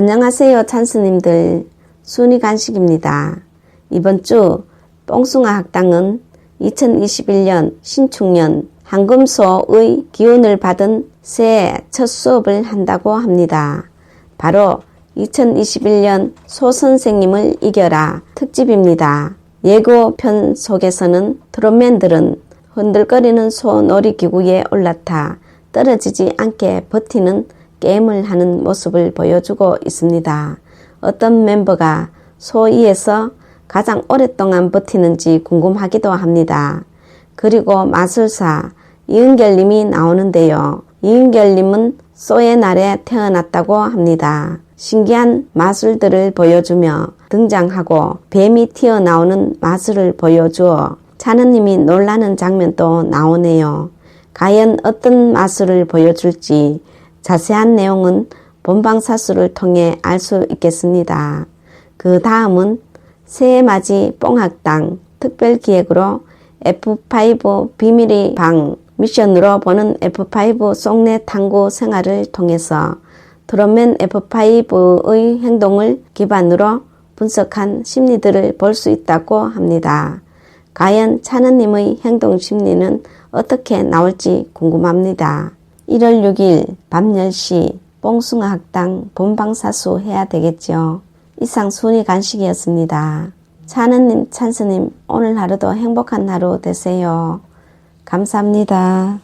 안녕하세요, 찬스님들. 순위 간식입니다. 이번 주 뽕숭아 학당은 2021년 신축년 한금소의 기운을 받은 새해 첫 수업을 한다고 합니다. 바로 2021년 소 선생님을 이겨라 특집입니다. 예고편 속에서는 트롯맨들은 흔들거리는 소 놀이기구에 올라타 떨어지지 않게 버티는 게임을 하는 모습을 보여주고 있습니다. 어떤 멤버가 소 위에서 가장 오랫동안 버티는지 궁금하기도 합니다. 그리고 마술사 이은결님이 나오는데요. 이은결님은 소의 날에 태어났다고 합니다. 신기한 마술들을 보여주며 등장하고 뱀이 튀어나오는 마술을 보여주어 차느님이 놀라는 장면도 나오네요. 과연 어떤 마술을 보여줄지 자세한 내용은 본방 사수를 통해 알 수 있겠습니다. 그 다음은 새해 맞이 뽕학당 특별 기획으로 F5 비밀의 방 미션으로 보는 F5 속내 탐구 생활을 통해서 트롯맨 F5의 행동을 기반으로 분석한 심리들을 볼 수 있다고 합니다. 과연 차느님의 행동 심리는 어떻게 나올지 궁금합니다. 1월 6일 밤 10시 뽕숭아 학당 본방사수 해야 되겠죠. 이상 순위 간식이었습니다. 차느님, 찬스님 오늘 하루도 행복한 하루 되세요. 감사합니다.